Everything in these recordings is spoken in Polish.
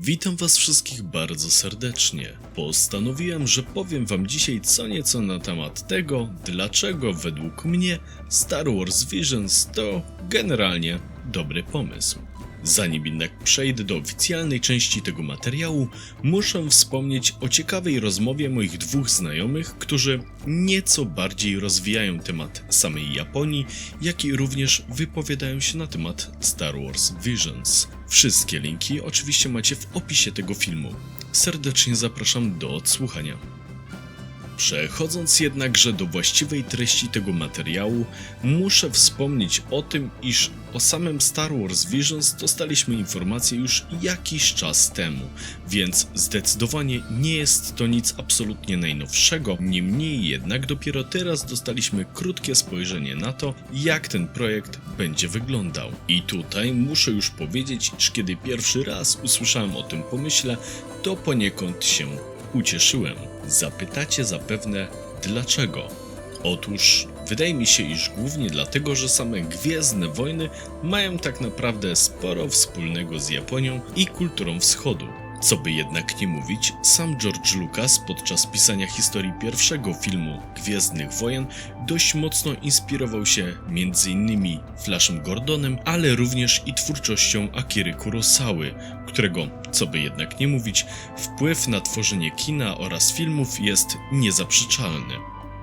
Witam Was wszystkich bardzo serdecznie. Postanowiłem, że powiem Wam dzisiaj co nieco na temat tego, dlaczego według mnie Star Wars Visions to generalnie dobry pomysł. Zanim jednak przejdę do oficjalnej części tego materiału, muszę wspomnieć o ciekawej rozmowie moich dwóch znajomych, którzy nieco bardziej rozwijają temat samej Japonii, jak i również wypowiadają się na temat Star Wars Visions. Wszystkie linki oczywiście macie w opisie tego filmu. Serdecznie zapraszam do odsłuchania. Przechodząc jednakże do właściwej treści tego materiału, muszę wspomnieć o tym, iż o samym Star Wars Visions dostaliśmy informacje już jakiś czas temu, więc zdecydowanie nie jest to nic absolutnie najnowszego, niemniej jednak dopiero teraz dostaliśmy krótkie spojrzenie na to, jak ten projekt będzie wyglądał. I tutaj muszę już powiedzieć, iż kiedy pierwszy raz usłyszałem o tym pomyśle, to poniekąd się ucieszyłem. Zapytacie zapewne dlaczego? Otóż wydaje mi się, iż głównie dlatego, że same Gwiezdne Wojny mają tak naprawdę sporo wspólnego z Japonią i kulturą wschodu. Co by jednak nie mówić, sam George Lucas podczas pisania historii pierwszego filmu Gwiezdnych Wojen dość mocno inspirował się m.in. Flashem Gordonem, ale również i twórczością Akiry Kurosawy, którego, co by jednak nie mówić, wpływ na tworzenie kina oraz filmów jest niezaprzeczalny.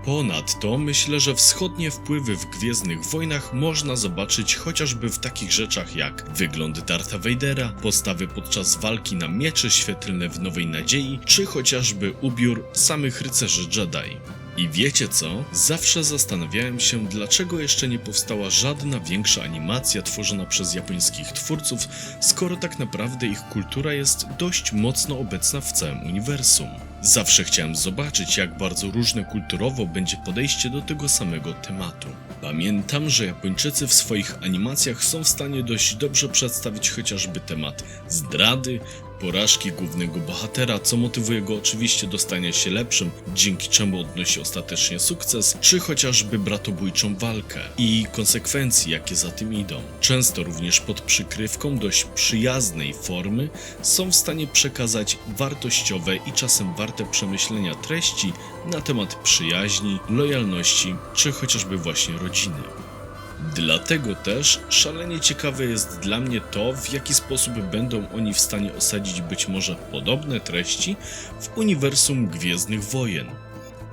Ponadto myślę, że wschodnie wpływy w Gwiezdnych Wojnach można zobaczyć chociażby w takich rzeczach jak wygląd Dartha Vadera, postawy podczas walki na miecze świetlne w Nowej Nadziei, czy chociażby ubiór samych rycerzy Jedi. I wiecie co? Zawsze zastanawiałem się, dlaczego jeszcze nie powstała żadna większa animacja tworzona przez japońskich twórców, skoro tak naprawdę ich kultura jest dość mocno obecna w całym uniwersum. Zawsze chciałem zobaczyć, jak bardzo różne kulturowo będzie podejście do tego samego tematu. Pamiętam, że Japończycy w swoich animacjach są w stanie dość dobrze przedstawić chociażby temat zdrady, porażki głównego bohatera, co motywuje go oczywiście do stania się lepszym, dzięki czemu odnosi ostatecznie sukces, czy chociażby bratobójczą walkę i konsekwencji, jakie za tym idą. Często również pod przykrywką dość przyjaznej formy są w stanie przekazać wartościowe i czasem warte przemyślenia treści na temat przyjaźni, lojalności, czy chociażby właśnie rodziny. Dlatego też szalenie ciekawe jest dla mnie to, w jaki sposób będą oni w stanie osadzić być może podobne treści w uniwersum Gwiezdnych Wojen.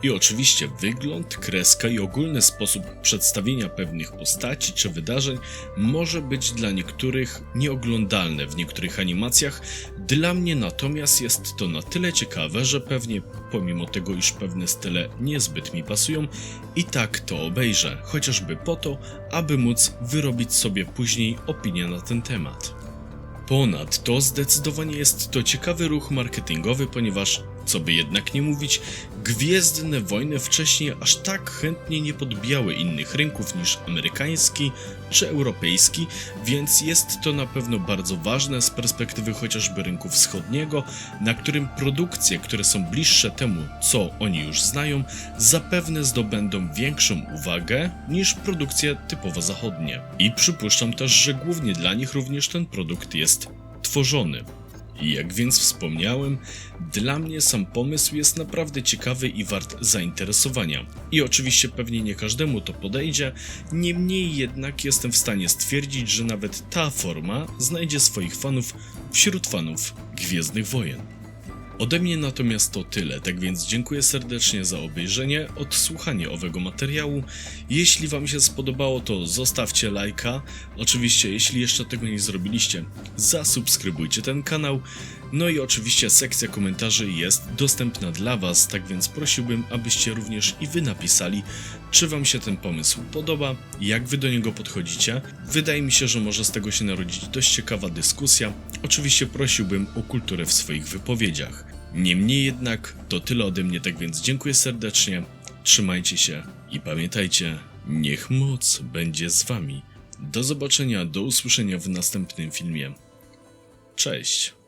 I oczywiście wygląd, kreska i ogólny sposób przedstawienia pewnych postaci czy wydarzeń może być dla niektórych nieoglądalne w niektórych animacjach. Dla mnie natomiast jest to na tyle ciekawe, że pewnie pomimo tego, iż pewne style niezbyt mi pasują, i tak to obejrzę, chociażby po to, aby móc wyrobić sobie później opinię na ten temat. Ponadto zdecydowanie jest to ciekawy ruch marketingowy, ponieważ, co by jednak nie mówić, Gwiezdne Wojny wcześniej aż tak chętnie nie podbijały innych rynków niż amerykański czy europejski, więc jest to na pewno bardzo ważne z perspektywy chociażby rynku wschodniego, na którym produkcje, które są bliższe temu, co oni już znają, zapewne zdobędą większą uwagę niż produkcje typowo zachodnie. I przypuszczam też, że głównie dla nich również ten produkt jest tworzony. Jak więc wspomniałem, dla mnie sam pomysł jest naprawdę ciekawy i wart zainteresowania. I oczywiście pewnie nie każdemu to podejdzie, niemniej jednak jestem w stanie stwierdzić, że nawet ta forma znajdzie swoich fanów wśród fanów Gwiezdnych Wojen. Ode mnie natomiast to tyle, tak więc dziękuję serdecznie za obejrzenie, odsłuchanie owego materiału. Jeśli Wam się spodobało, to zostawcie lajka. Oczywiście, jeśli jeszcze tego nie zrobiliście, zasubskrybujcie ten kanał. No i oczywiście sekcja komentarzy jest dostępna dla Was, tak więc prosiłbym, abyście również i Wy napisali, czy Wam się ten pomysł podoba, jak Wy do niego podchodzicie. Wydaje mi się, że może z tego się narodzić dość ciekawa dyskusja. Oczywiście prosiłbym o kulturę w swoich wypowiedziach. Niemniej jednak to tyle ode mnie, tak więc dziękuję serdecznie, trzymajcie się i pamiętajcie, niech moc będzie z Wami. Do zobaczenia, do usłyszenia w następnym filmie. Cześć!